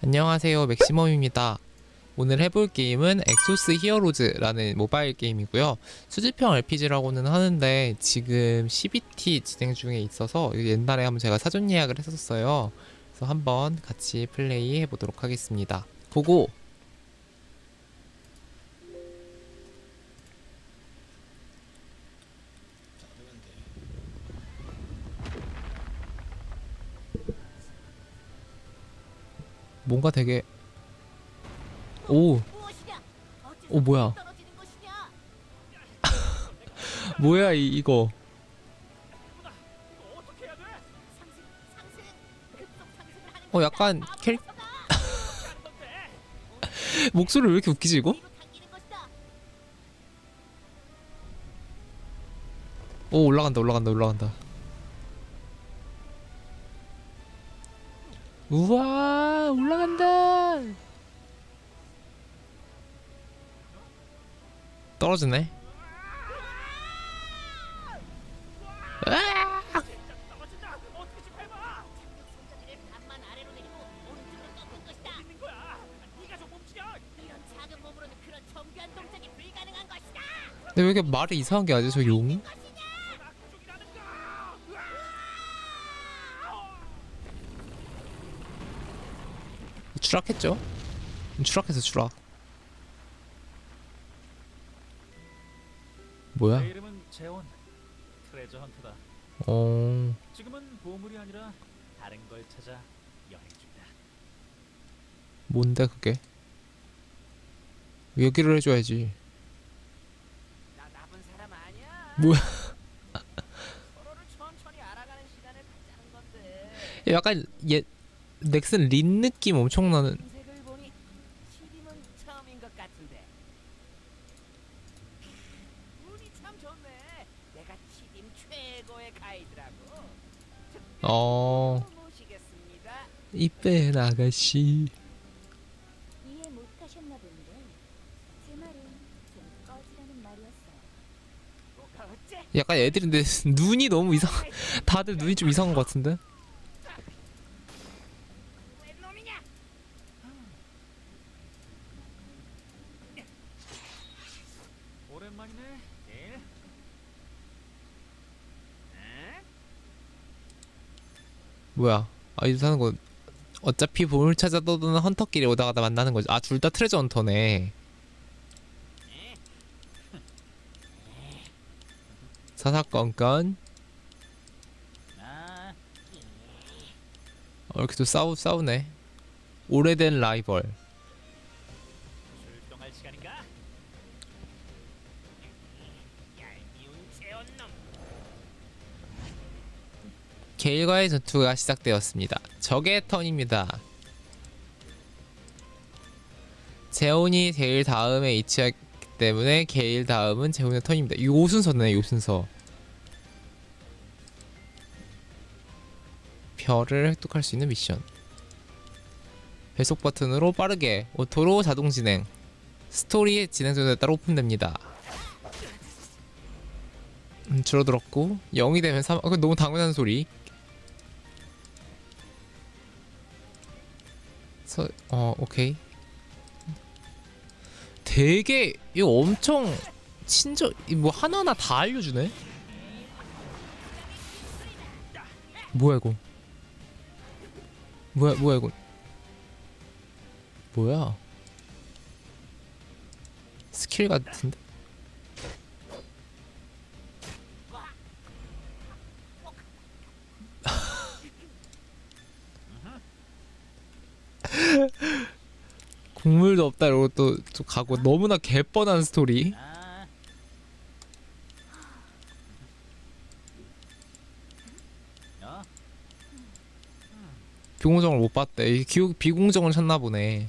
안녕하세요. 맥시멈입니다. 오늘 해볼 게임은 엑소스 히어로즈라는 모바일 게임이고요. 수집형 RPG라고는 하는데 지금 CBT 진행 중에 있어서 옛날에 한번 제가 사전 예약을 했었어요. 그래서 한번 같이 플레이 해보도록 하겠습니다. 보고 뭔가 되게 오 오, 뭐야. 뭐야 이, 이거 어 약간 캐릭 목소리 왜 이렇게 웃기지 이거? 오 올라간다 올라간다 올라간다 우와 올라간다. 떨어지네. 근데 왜 이렇게 말을 이상하게 하지? 저 용이? 추락했죠? 추락했어 추락 뭐야? 내 이름은 재원 트레저 헌터다. 어... 지금은 보물이 아니라 다른 걸 찾아 여행 중이다. 뭔데 그게? 얘기를 해줘야지 나 나쁜 사람 아니야. 뭐야 서로를 천천히 알아가는 시간을 갖자는 건데. 약간 얘 넥슨 린 느낌 엄청 나는 색을 보니 시림은 처음인 것 같은데. 운이 참 좋네. 내가 치림 최고의 가이드라고. 어... 이쁜 아가씨? 약간 애들인데 눈이 너무 이상 다들 눈이 좀 이상한 것 같은데? 웬 놈이냐? 오랜만이네. 예? 응? 뭐야? 아 이거 사는 거 어차피 보물 찾아 떠도는 헌터끼리 오다가다 만나는 거지. 아 둘 다 트레저 헌터네. 사사건건. 아, 어, 이렇게 또 싸우, 싸우네. 오래된 라이벌 게일과의 전투가 시작되었습니다. 적의 턴입니다. 재혼이 제일 다음에 위치하기 때문에 게일 다음은 재혼의 턴입니다. 요 순서네 요 순서. 별을 획득할 수 있는 미션. 배속 버튼으로 빠르게 오토로 자동 진행. 스토리 진행 전에 따라 오픈됩니다. 음, 줄어들었고 0이 되면 3 아, 그거 너무 당연한 소리 서, 어 오케이. 되게 이거 엄청 친절 이뭐 하나하나 다 알려주네? 뭐야 이거? 뭐야 뭐야 이거? 뭐야? 스킬 같은데 국물도 없다 이러고 또, 또 가고 너무나 개뻔한 스토리? 비공정을 못 봤대 이 기억 비공정을 찾나 보네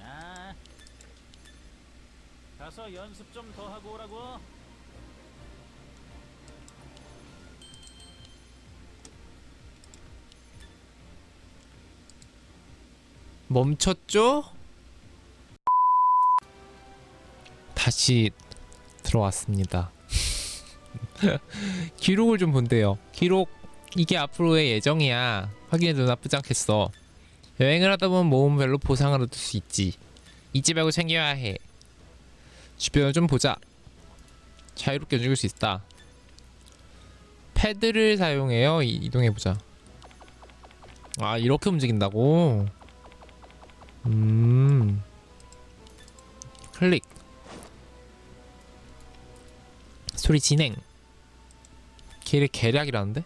아, 가서 연습 좀 더 하고 멈췄죠? 다시 들어왔습니다. 기록을 좀 본대요. 기록 이게 앞으로의 예정이야. 확인해도 나쁘지 않겠어. 여행을 하다 보면 모험별로 보상을 얻을 수 있지. 잊지 말고 챙겨야 해. 주변을 좀 보자. 자유롭게 움직일 수 있다. 패드를 사용해요. 이- 이동해보자. 아, 이렇게 움직인다고? 음. 클릭. 소리 진행. 걔를 계략이라는데?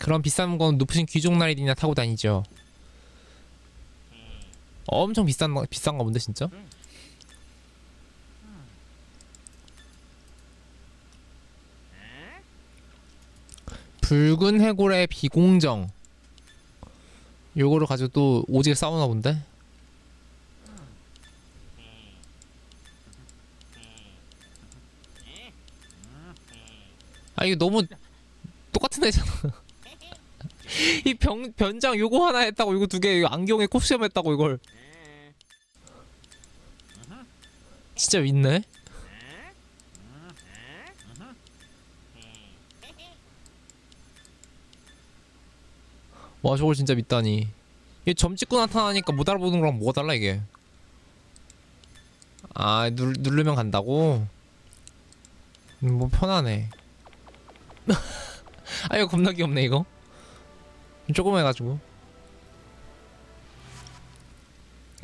그럼 비싼 건 높으신 귀족 라이딩이나 타고 다니죠. 엄청 비싼 거- 비싼가 본데 진짜? 붉은 해골의 비공정. 요거를 가지고 또 오지게 싸우나 본데? 아 이거 너무 똑같은 애잖아. 이 병, 변장 요거 하나 했다고 이거 두개 안경에 코스염 했다고 이걸 진짜 믿네? 와 저걸 진짜 믿다니 이게 점 찍고 나타나니까 못 알아보는 거랑 뭐가 달라 이게 아 누, 누르면 간다고? 음, 뭐 편하네 아 이거 겁나 귀엽네 이거 조금 해가지고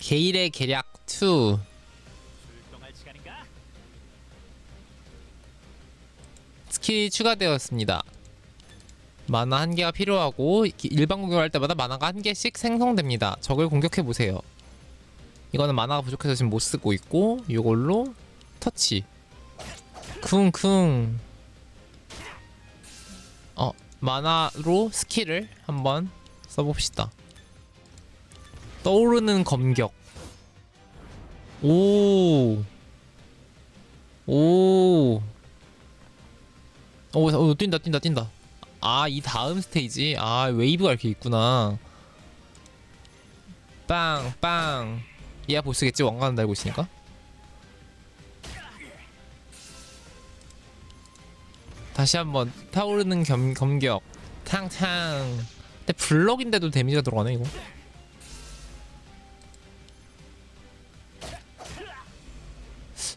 게일의 계략 2 출동할 시간인가? 스킬이 추가되었습니다. 만화 한 개가 필요하고 기- 일반 공격을 할 때마다 만화가 한 개씩 생성됩니다. 적을 공격해 보세요. 이거는 만화가 부족해서 지금 못 쓰고 있고 이걸로 터치. 쿵쿵. 어 만화로 스킬을 한번 써봅시다. 떠오르는 검격. 오. 오. 오, 어, 뛴다, 뛴다, 뛴다. 아, 이 다음 스테이지. 아, 웨이브가 이렇게 있구나. 빵, 빵. 얘야 보스겠지? 왕관 달고 있으니까. 다시 한번 타오르는 겸, 검격. 탕탕. 근데 블럭인데도 데미지가 들어가네, 이거.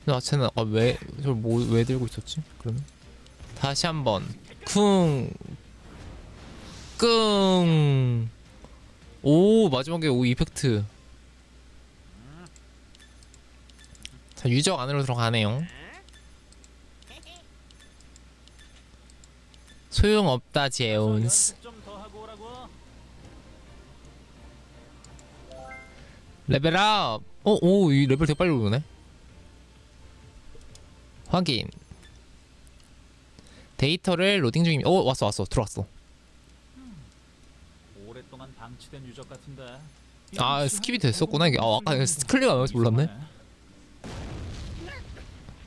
나 쟤는 아, 왜, 저걸 뭐, 왜 들고 있었지? 그러면? 다시 한번 쿵 끙. 오 마지막에 오 이펙트. 자 유적 안으로 들어가네요. 소용없다 제온스. 좀더 하고 오라고. 레벨업. 어 오 이 레벨 되게 빨리 오르네. 확인. 데이터를 로딩 중입니다. 어 왔어 왔어 들어왔어. 오랫동안 방치된 유적 같은데. 아 스킵이 됐었구나 이게. 아 아까 클릭 안 해서 몰랐네.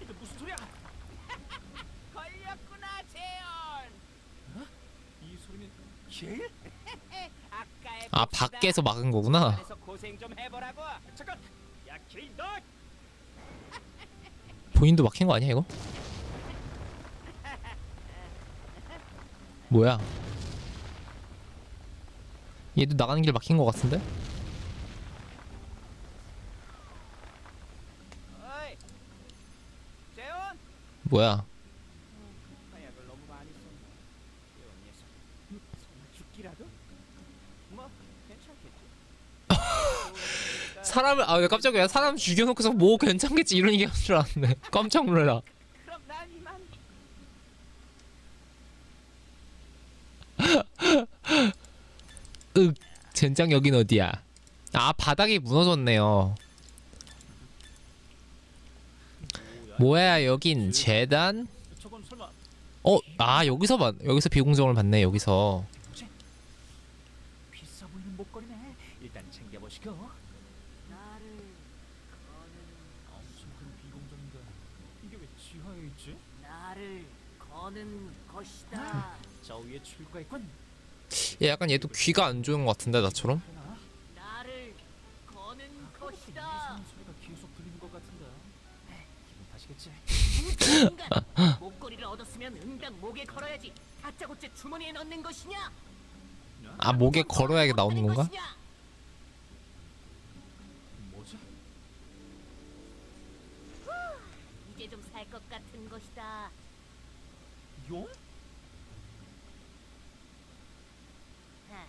이게 무슨 소리야? 걸렸구나 재현. 이 소리는 제일? 아까의 아. 밖에서 막은 거구나. 안에서 고생 좀 해보라고. 잠깐. 야 케인 너. 본인도 막힌 거 아니야 이거? 뭐야? 얘도 나가는 길 막힌 거 같은데? 뭐야? 괜찮겠지. 사람을 아왜 깜짝이야 사람 죽여놓고서 뭐 괜찮겠지 이런 얘기 하는 줄 알았네 깜짝 놀래라 그럼 난 이만. 윽 젠장 여긴 어디야 아 바닥이 무너졌네요 뭐야 여긴 재단? 어? 아 여기서 받 여기서 비공정을 받네 여기서 뭐지? 비싸 보이는 목걸이네. 일단 챙겨보시고. 나를 거는 엄청 큰 비공정인데 이게 왜 지하에 있지? 나를 거는 것이다. 저 위에 출구가 있군. 얘 약간 얘도 귀가 안 좋은 것 같은데 나처럼? 되나? 나를 거는 것이다. 이상한 소리가 계속 들리는 것 같은데. 기분 탓이겠지. 무슨 인간 목걸이를 얻었으면 응당 목에 걸어야지. 다짜고짜 주머니에 넣는 것이냐? 아 목에 걸어야 나오는 건가? 것이냐? 뭐지? 이제 좀 살 것 같은 것이다. 용? 하,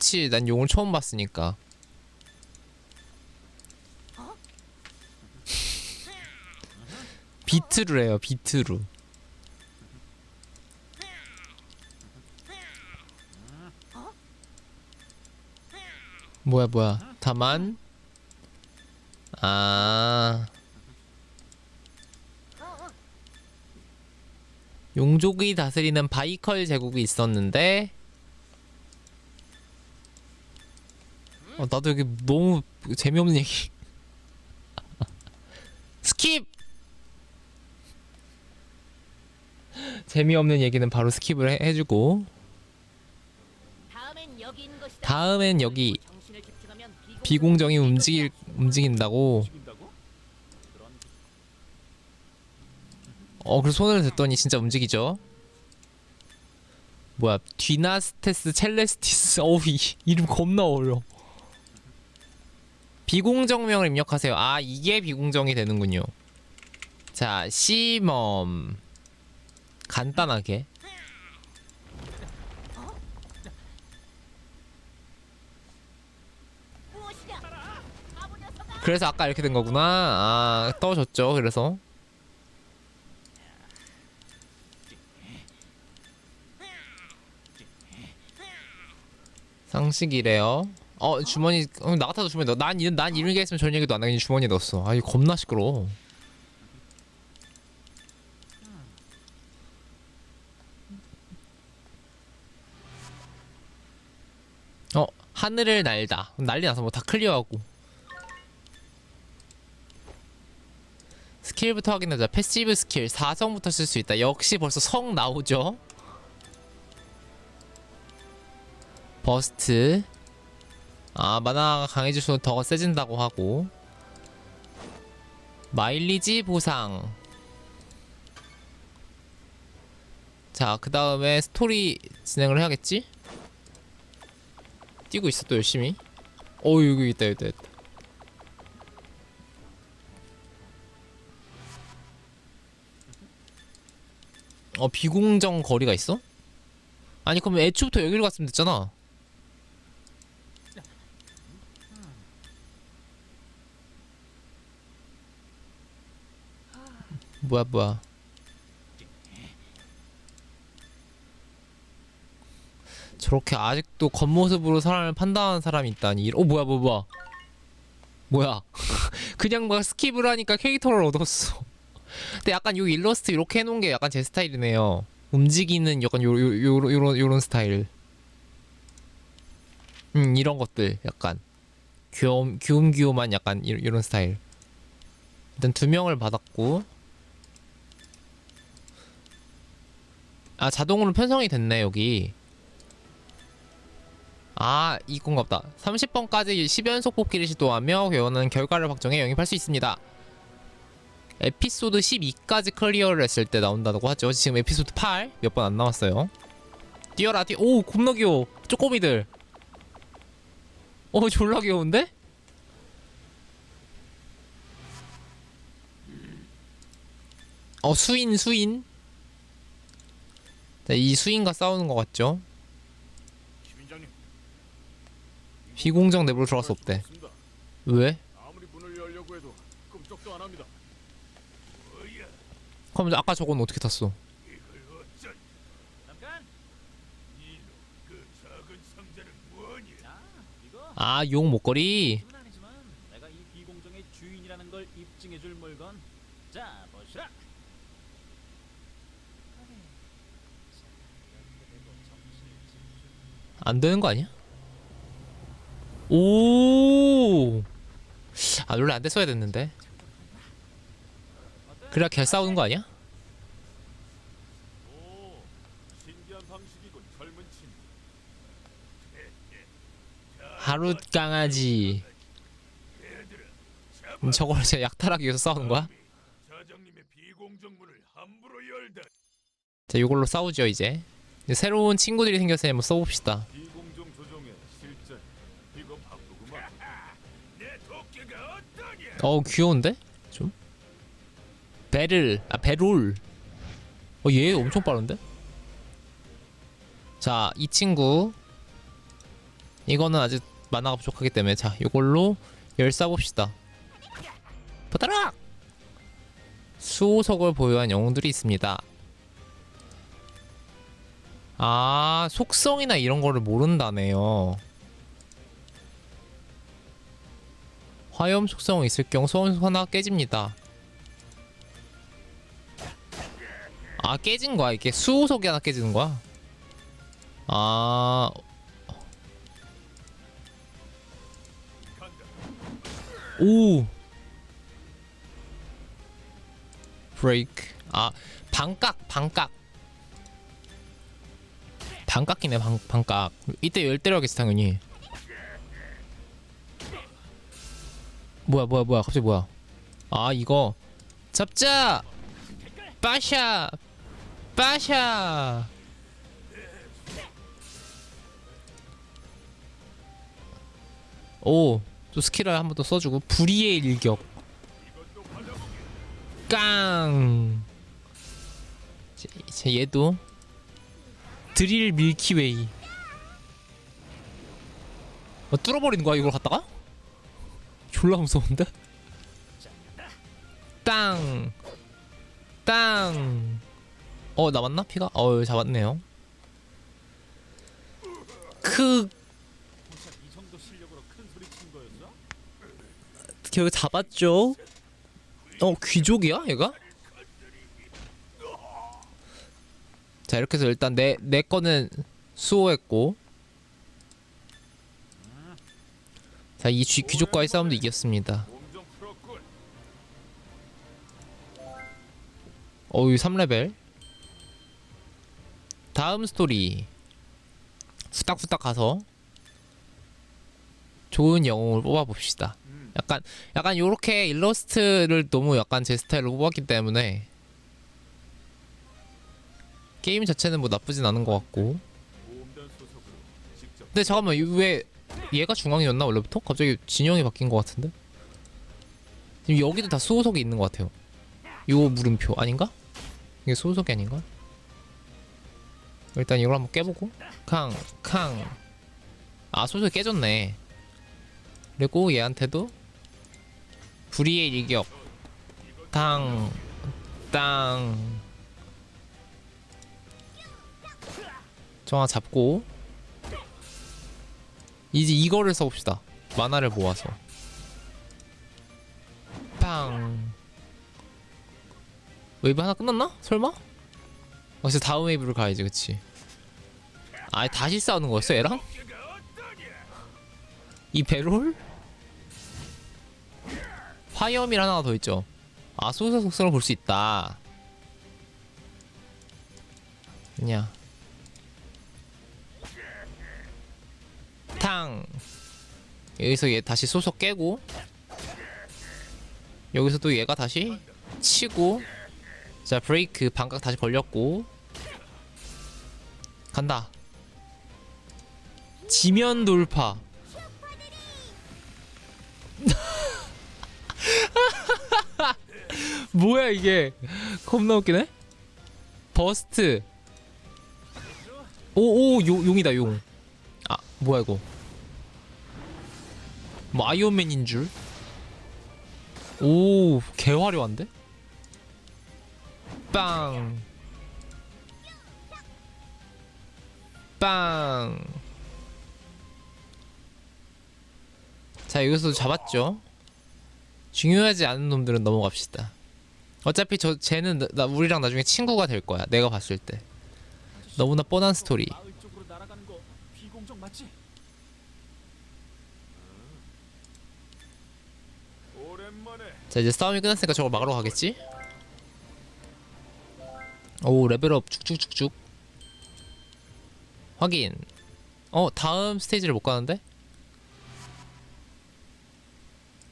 그치 난 용을 처음 봤으니까. 비트루래요 비트루. 뭐야 뭐야. 다만. 아. 용족이 다스리는 바이컬 제국이 있었는데 어, 나도 여기 너무 재미없는 얘기. 스킵! 재미없는 얘기는 바로 스킵을 해, 해주고. 다음엔 것이다. 다음엔 여기 정신을 집중하면 비공정이 움직일 움직인다고. 어 그래서 손을 댔더니 진짜 움직이죠? 뭐야 디나스테스 첼레스티스. 어우 이, 이름 겁나 어려워 비공정명을 입력하세요. 아 이게 비공정이 되는군요. 자 시멈. 간단하게! 그래서 아까 이렇게 된 거구나. 아 떠졌죠 그래서. 상식이래요 어 주머니 어, 나 같아도 주머니 넣어. 난, 이- 난 이런 게 있으면 저런 얘기도 안 하겠니 주머니에 넣었어. 아 이거 겁나 시끄러워. 어 하늘을 날다. 난리 나서 뭐 다 클리어하고. 스킬부터 확인하자. 패시브 스킬. 4성부터 쓸 수 있다. 역시 벌써 성 나오죠? 버스트 아 마나가 강해질수록 더 세진다고 하고. 마일리지 보상. 자 그 다음에 스토리 진행을 해야겠지? 뛰고 있어 또 열심히. 어 여기 있다 여기 있다. 어 비공정 거리가 있어? 아니 그럼 애초부터 여기로 갔으면 됐잖아 뭐야 뭐야. 저렇게 아직도 겉모습으로 사람을 판단하는 사람이 있다니. 어 뭐야 뭐야 뭐야. 뭐야. 그냥 막 스킵을 하니까 캐릭터를 얻었어. 근데 약간 요 일러스트 이렇게 해놓은 게 약간 제 스타일이네요. 움직이는 약간 요, 요, 요, 요런, 요런 스타일. 음 이런 것들 약간. 귀여움 귀염귀염한 약간 이, 이런 스타일. 일단 두 명을 받았고 아 자동으로 편성이 됐네 여기. 아 이건가 보다 30번까지 10연속 뽑기를 시도하며 원하는 결과를 확정해 영입할 수 있습니다. 에피소드 12까지 클리어를 했을 때 나온다고 하죠. 지금 에피소드 8 몇 번 안 남았어요. 뛰어라 뛰어 오 겁나 귀여워. 쪼꼬미들. 어 졸라 귀여운데? 어 수인 수인 자, 이 수인과 싸우는 것 같죠? 비공정 내부로 들어갈 수 없대. 왜? 그럼 아까 저건 어떻게 탔어? 아 용 목걸이 은 아니지만 내가 이 비공정의 주인이라는 걸 입증해줄 물건. 자, 보시라. 그래. 자, 연결되고 정신을 집중. 안 되는 거 아니야? 오. 아 원래 안 됐어야 됐는데. 그래야 개 싸우는 거 아니야? 하루 강아지. 음, 저걸 진짜 약탈하기 위해서 싸우는 거야? 자 이걸로 싸우죠 이제 새로운 친구들이 생겼으니 한번 써봅시다 어우 귀여운데? 좀? 베를 아 베롤 어 얘 엄청 빠른데? 자 이 친구 이거는 아직 만화가 부족하기 때문에 자 이걸로 열 쏴봅시다 받아라! 수호석을 보유한 영웅들이 있습니다 아 속성이나 이런 거를 모른다네요 화염 속성이 있을 경우 소환 하나 깨집니다. 아 깨진 거야 이게 수호석이 하나 깨지는 거야. 아. 오. 브레이크. 아 반각 반각. 반각이네 반 반각. 이때 열 때려야겠어 당연히. 뭐야 뭐야 뭐야 갑자기 뭐야? 아 이거 잡자. 빠샤. 빠샤. 오, 또 스킬을 한 번 더 써주고 불의의 일격. 깡. 자, 자, 얘도 드릴 밀키웨이. 어, 뚫어버리는 거야 이걸 갖다가? 졸라 무서운데? 땅. 땅. 어 남았나 피가? 어 잡았네요. 크? 결국 잡았죠. 어 귀족이야 얘가? 자 이렇게 해서 일단 내 내 거는 수호했고 자이 귀족과의 싸움도 이겼습니다. 어유 3레벨 다음 스토리 후딱후딱 가서 좋은 영웅을 뽑아봅시다 음. 약간 약간 요렇게 일러스트를 너무 약간 제 스타일로 뽑았기 때문에 게임 자체는 뭐 나쁘진 않은 것 같고 근데 잠깐만 이왜 얘가 중앙이었나 원래부터? 갑자기 진영이 바뀐 것 같은데? 지금 여기도 다 수호석이 있는 것 같아요 요 물음표 아닌가? 이게 수호석이 아닌가? 일단 이걸 한번 깨보고 캉 캉. 아 수호석이 깨졌네 그리고 얘한테도 불의의 일격 땅 땅. 저 하나 잡고 이제 이거를 써봅시다. 만화를 모아서. 빵. 웨이브 하나 끝났나? 설마? 어, 진짜 다음 웨이브를 가야지, 그치? 아, 다시 싸우는 거였어, 얘랑? 이 배롤? 화염일 하나가 더 있죠. 아, 소설 속성을 볼 수 있다. 냐. 탕. 여기서 얘 다시 소속 깨고. 여기서 또 얘가 다시 치고. 자, 브레이크 반각 다시 걸렸고. 간다. 지면 돌파. 뭐야 이게 겁나 웃기네 버스트 오오 용이다 용 아 뭐야 이거 뭐 아이언맨인 줄 오 개 화려한데 빵 빵. 자, 여기서 잡았죠. 중요하지 않은 놈들은 넘어갑시다. 어차피 저 쟤는 나, 나 우리랑 나중에 친구가 될 거야. 내가 봤을 때. 너무나 뻔한 스토리. 마을 쪽으로 날아가는 거 비공정 맞지? 오랜만에 자, 이제 싸움이 끝났으니까 저걸 막으러 가겠지? 오, 레벨업 쭉쭉쭉쭉. 확인. 어, 다음 스테이지를 못 가는데?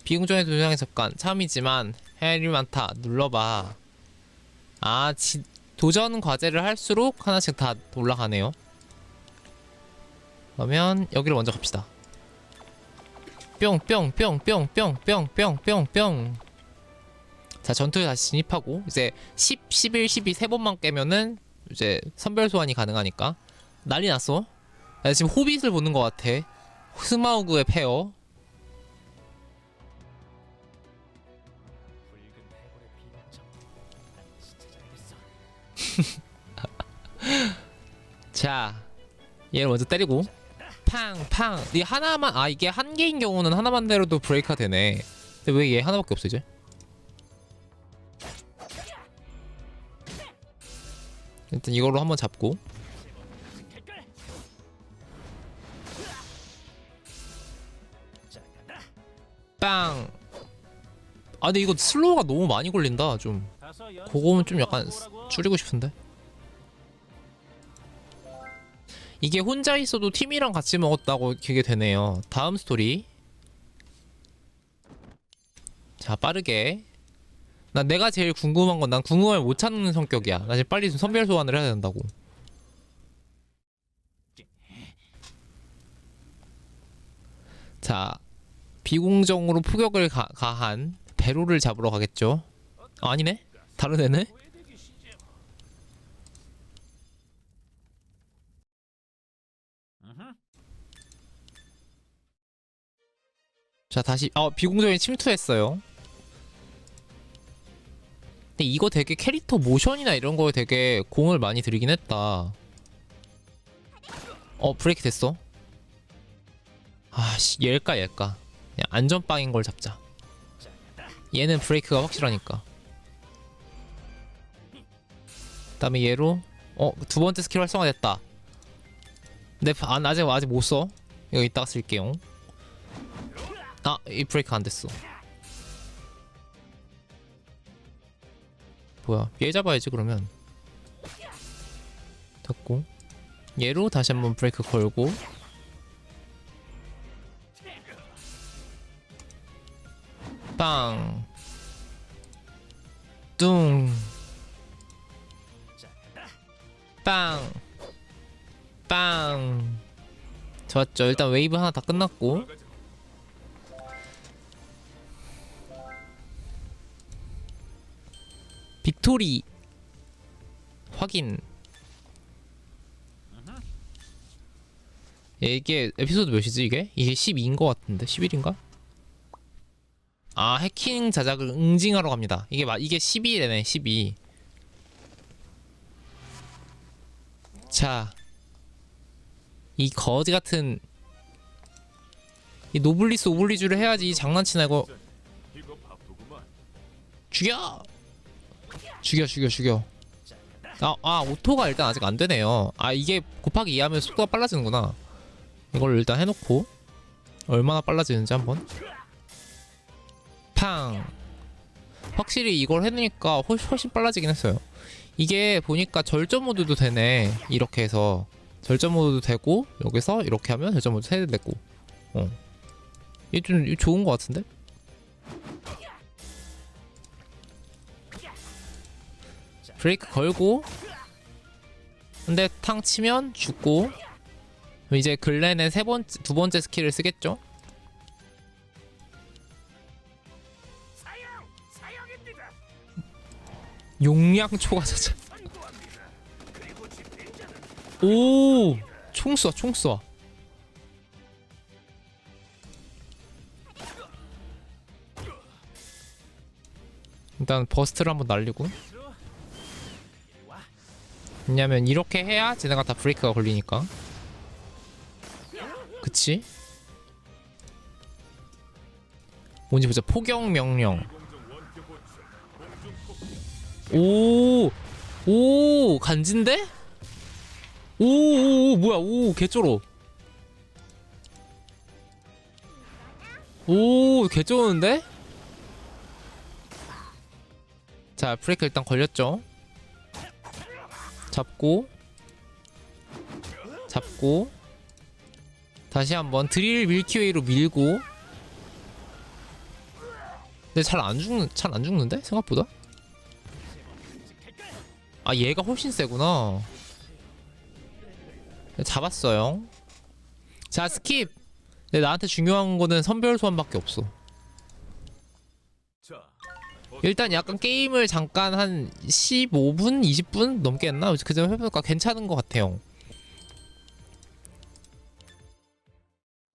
비공정의 도장의 습관 참이지만 할 일이 많다 눌러봐 아, 지, 도전 과제를 할수록 하나씩 다 올라가네요. 그러면 여기로 먼저 갑시다. 뿅뿅뿅뿅뿅뿅뿅뿅. 자, 전투에 다시 진입하고 이제 10, 11, 12 세 번만 깨면은 이제 선별 소환이 가능하니까 난리 났어. 나 지금 호빗을 보는 것 같아. 스마우그의 페어. 자, 얘를 먼저 때리고 팡팡. 이 하나만 아 이게 한 개인 경우는 하나만 때려도 브레이크가 되네. 근데 왜 얘 하나밖에 없어 이제? 일단 이걸로 한번 잡고. 빵. 아 근데 이거 슬로우가 너무 많이 걸린다. 좀. 그거는 좀 약간? 줄이고 싶은데. 이게 혼자 있어도 팀이랑 같이 먹었다고 그게 되네요. 다음 스토리. 자, 빠르게. 난 내가 제일 궁금한 건 난 궁금하면 못 찾는 성격이야. 나 지금 빨리 좀 선별 소환을 해야 된다고. 자, 비공정으로 포격을 가, 가한 배로를 잡으러 가겠죠. 아, 아니네? 다른 애네? 자 다시 어 비공정이 침투했어요. 근데 이거 되게 캐릭터 모션이나 이런 거에 되게 공을 많이 들이긴 했다. 어 브레이크 됐어. 아씨 얘일까 얘일까. 그냥 안전빵인 걸 잡자. 얘는 브레이크가 확실하니까. 그 다음에 얘로 어 두 번째 스킬 활성화됐다. 근데 안 아직 아직 못 써. 이거 이따가 쓸게요. 아, 이 브레이크 안 됐어. 뭐야? 얘 잡아야지 그러면. 됐고. 얘로 다시 한번 브레이크 걸고. 빵. 뚱. 빵. 빵. 좋았죠. 일단 웨이브 하나 다 끝났고. 빅토리 확인. 예, 이게 에피소드 몇이지 이게? 이게 12인 것 같은데 11인가? 아 해킹 자작을 응징하러 갑니다. 이게 마, 이게 12래네 12. 자, 이 거지 같은 이 노블리스 오블리주를 해야지 장난치나 이거. 죽여! 죽여 죽여 죽여. 아, 아 오토가 일단 아직 안 되네요. 아 이게 곱하기 2 하면 속도가 빨라지는구나. 이걸 일단 해놓고 얼마나 빨라지는지 한번. 팡! 확실히 이걸 해놓으니까 훨씬, 빨라지긴 했어요. 이게 보니까 절전 모드도 되네. 이렇게 해서. 절전 모드도 되고 여기서 이렇게 하면 절전 모드 세대 되고. 어. 이게 좀 좋은 것 같은데? 브레이크 걸고 근데 탕 치면 죽고 이제 글렌의 세 번째 두 번째 스킬을 쓰겠죠? 사형! 사형입니다. 용량 초과자자 선고합니다. 그리고 집행자는 오! 총 쏴, 총 쏴. 일단 버스트를 한번 날리고. 왜냐면 이렇게 해야 쟤네가 다 브레이크가 걸리니까 그치? 뭔지 보자 포경 명령. 오! 오! 간진데? 오, 오, 오 뭐야 오 개쩔어 오 개쩔었는데? 자 브레이크 일단 걸렸죠 잡고 잡고 다시 한번 드릴 밀키웨이로 밀고. 근데 잘 안 죽는 잘 안 죽는데? 생각보다. 아 얘가 훨씬 세구나. 잡았어요. 자 스킵! 근데 나한테 중요한 거는 선별 소환밖에 없어. 자, 일단 약간 게임을 잠깐 한 15분? 20분 넘게 했나? 그점 해보니까 괜찮은 것 같아요